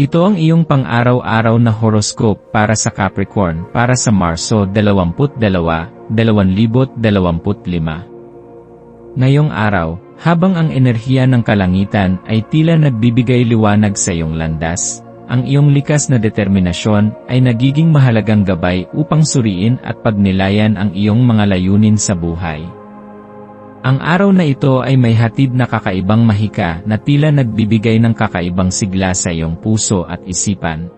Ito ang iyong pang-araw-araw na horoscope para sa Capricorn para sa Marso 22, 2025. Ngayong araw, habang ang enerhiya ng kalangitan ay tila nagbibigay liwanag sa iyong landas, ang iyong likas na determinasyon ay nagiging mahalagang gabay upang suriin at pagnilayan ang iyong mga layunin sa buhay. Ang araw na ito ay may hatid na kakaibang mahika na tila nagbibigay ng kakaibang sigla sa iyong puso at isipan.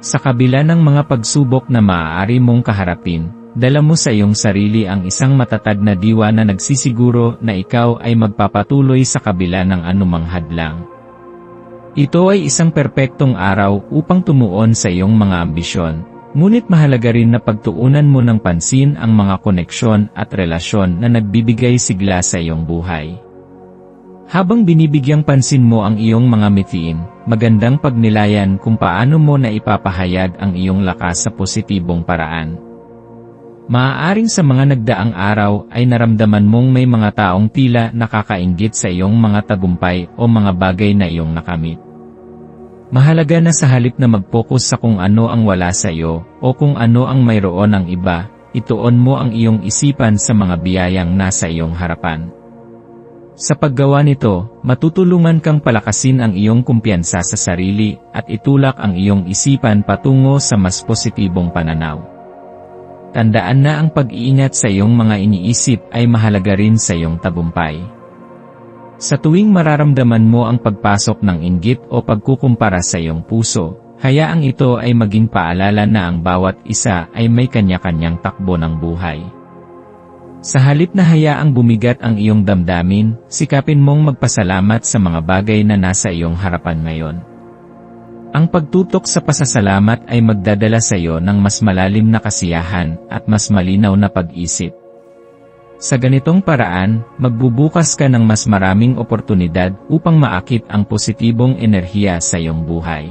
Sa kabila ng mga pagsubok na maaari mong kaharapin, dala mo sa iyong sarili ang isang matatag na diwa na nagsisiguro na ikaw ay magpapatuloy sa kabila ng anumang hadlang. Ito ay isang perpektong araw upang tumuon sa iyong mga ambisyon, Ngunit mahalaga rin na pagtuunan mo ng pansin ang mga koneksyon at relasyon na nagbibigay sigla sa iyong buhay. Habang binibigyang pansin mo ang iyong mga mitiin, magandang pagnilayan kung paano mo na ipapahayag ang iyong lakas sa positibong paraan. Maaaring sa mga nagdaang araw ay naramdaman mong may mga taong tila nakakaingit sa iyong mga tagumpay o mga bagay na iyong nakamit. Mahalaga na sa halip na mag-focus sa kung ano ang wala sa iyo, o kung ano ang mayroon ng iba, ituon mo ang iyong isipan sa mga biyayang nasa iyong harapan. Sa paggawa nito, matutulungan kang palakasin ang iyong kumpiyansa sa sarili at itulak ang iyong isipan patungo sa mas positibong pananaw. Tandaan na ang pag-iingat sa iyong mga iniisip ay mahalaga rin sa iyong tagumpay. Sa tuwing mararamdaman mo ang pagpasok ng inggit o pagkukumpara sa iyong puso, hayaang ito ay maging paalala na ang bawat isa ay may kanya-kanyang takbo ng buhay. Sa halip na hayaang bumigat ang iyong damdamin, sikapin mong magpasalamat sa mga bagay na nasa iyong harapan ngayon. Ang pagtutok sa pasasalamat ay magdadala sa iyo ng mas malalim na kasiyahan at mas malinaw na pag-isip. Sa ganitong paraan, magbubukas ka ng mas maraming oportunidad upang maakit ang positibong enerhiya sa iyong buhay.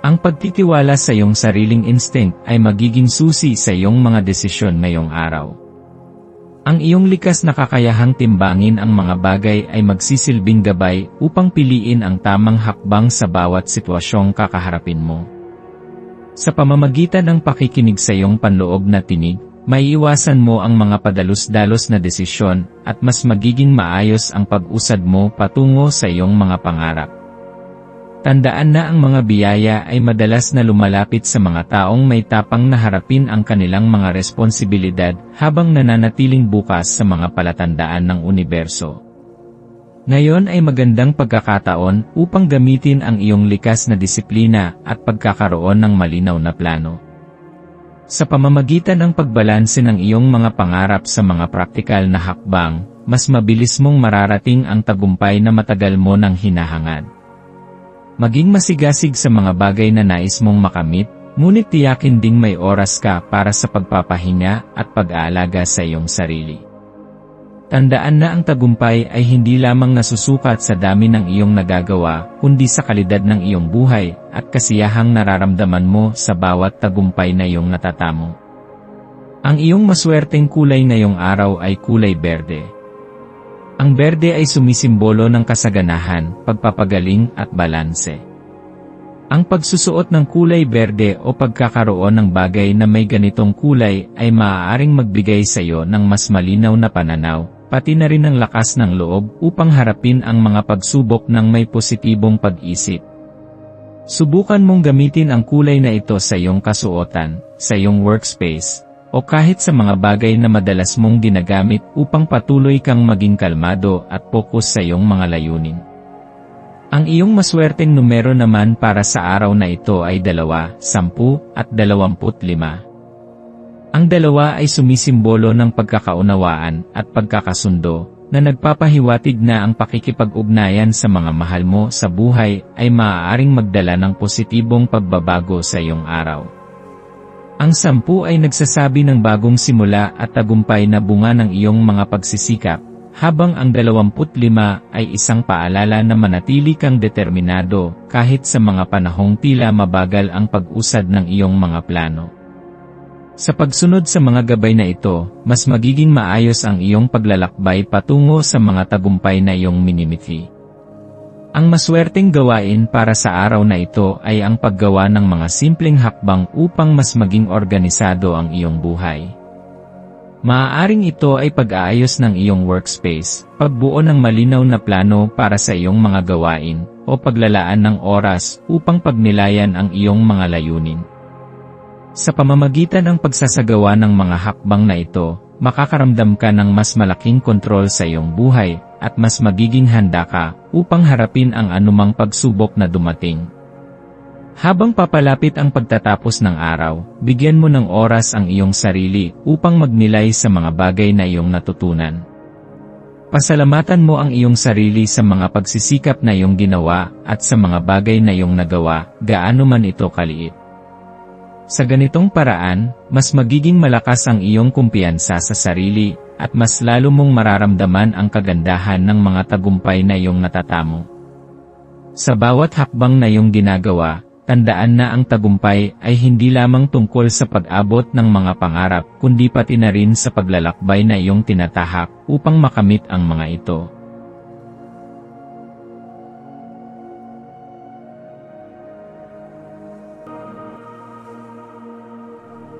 Ang pagtitiwala sa iyong sariling instinct ay magiging susi sa iyong mga desisyon ngayong araw. Ang iyong likas na kakayahang timbangin ang mga bagay ay magsisilbing gabay upang piliin ang tamang hakbang sa bawat sitwasyong kakaharapin mo. Sa pamamagitan ng pakikinig sa iyong panloob na tinig, Maiiwasan mo ang mga padalos-dalos na desisyon at mas magiging maayos ang pag-usad mo patungo sa iyong mga pangarap. Tandaan na ang mga biyaya ay madalas na lumalapit sa mga taong may tapang na harapin ang kanilang mga responsibilidad habang nananatiling bukas sa mga palatandaan ng universo. Ngayon ay magandang pagkakataon upang gamitin ang iyong likas na disiplina at pagkakaroon ng malinaw na plano. Sa pamamagitan ng pagbalanse ng iyong mga pangarap sa mga praktikal na hakbang, mas mabilis mong mararating ang tagumpay na matagal mo nang hinahangad. Maging masigasig sa mga bagay na nais mong makamit, ngunit tiyakin ding may oras ka para sa pagpapahinga at pag-aalaga sa iyong sarili. Tandaan na ang tagumpay ay hindi lamang nasusukat sa dami ng iyong nagagawa, kundi sa kalidad ng iyong buhay, at kasiyahang nararamdaman mo sa bawat tagumpay na iyong natatamo. Ang iyong maswerteng kulay ngayong araw ay kulay berde. Ang berde ay sumisimbolo ng kasaganahan, pagpapagaling at balanse. Ang pagsusuot ng kulay berde o pagkakaroon ng bagay na may ganitong kulay ay maaaring magbigay sa iyo ng mas malinaw na pananaw, pati na rin ang lakas ng loob upang harapin ang mga pagsubok ng may positibong pag-isip. Subukan mong gamitin ang kulay na ito sa iyong kasuotan, sa iyong workspace, o kahit sa mga bagay na madalas mong ginagamit upang patuloy kang maging kalmado at fokus sa iyong mga layunin. Ang iyong maswerteng numero naman para sa araw na ito ay 2, 10 at 25. Ang dalawa ay sumisimbolo ng pagkakaunawaan at pagkakasundo, na nagpapahiwatig na ang pakikipag-ugnayan sa mga mahal mo sa buhay ay maaaring magdala ng positibong pagbabago sa iyong araw. Ang sampu ay nagsasabi ng bagong simula at tagumpay na bunga ng iyong mga pagsisikap, habang ang 25 ay isang paalala na manatili kang determinado kahit sa mga panahong tila mabagal ang pag-usad ng iyong mga plano. Sa pagsunod sa mga gabay na ito, mas magiging maayos ang iyong paglalakbay patungo sa mga tagumpay na iyong minimithi. Ang maswerteng gawain para sa araw na ito ay ang paggawa ng mga simpleng hakbang upang mas maging organisado ang iyong buhay. Maaaring ito ay pag-aayos ng iyong workspace, pagbuo ng malinaw na plano para sa iyong mga gawain, o paglalaan ng oras upang pagnilayan ang iyong mga layunin. Sa pamamagitan ng pagsasagawa ng mga hakbang na ito, makakaramdam ka ng mas malaking kontrol sa iyong buhay, at mas magiging handa ka upang harapin ang anumang pagsubok na dumating. Habang papalapit ang pagtatapos ng araw, bigyan mo ng oras ang iyong sarili upang magnilay sa mga bagay na iyong natutunan. Pasalamatan mo ang iyong sarili sa mga pagsisikap na iyong ginawa at sa mga bagay na iyong nagawa, gaano man ito kaliit. Sa ganitong paraan, mas magiging malakas ang iyong kumpiyansa sa sarili, at mas lalo mong mararamdaman ang kagandahan ng mga tagumpay na iyong natatamo. Sa bawat hakbang na iyong ginagawa, tandaan na ang tagumpay ay hindi lamang tungkol sa pag-abot ng mga pangarap kundi pati na rin sa paglalakbay na iyong tinatahak upang makamit ang mga ito.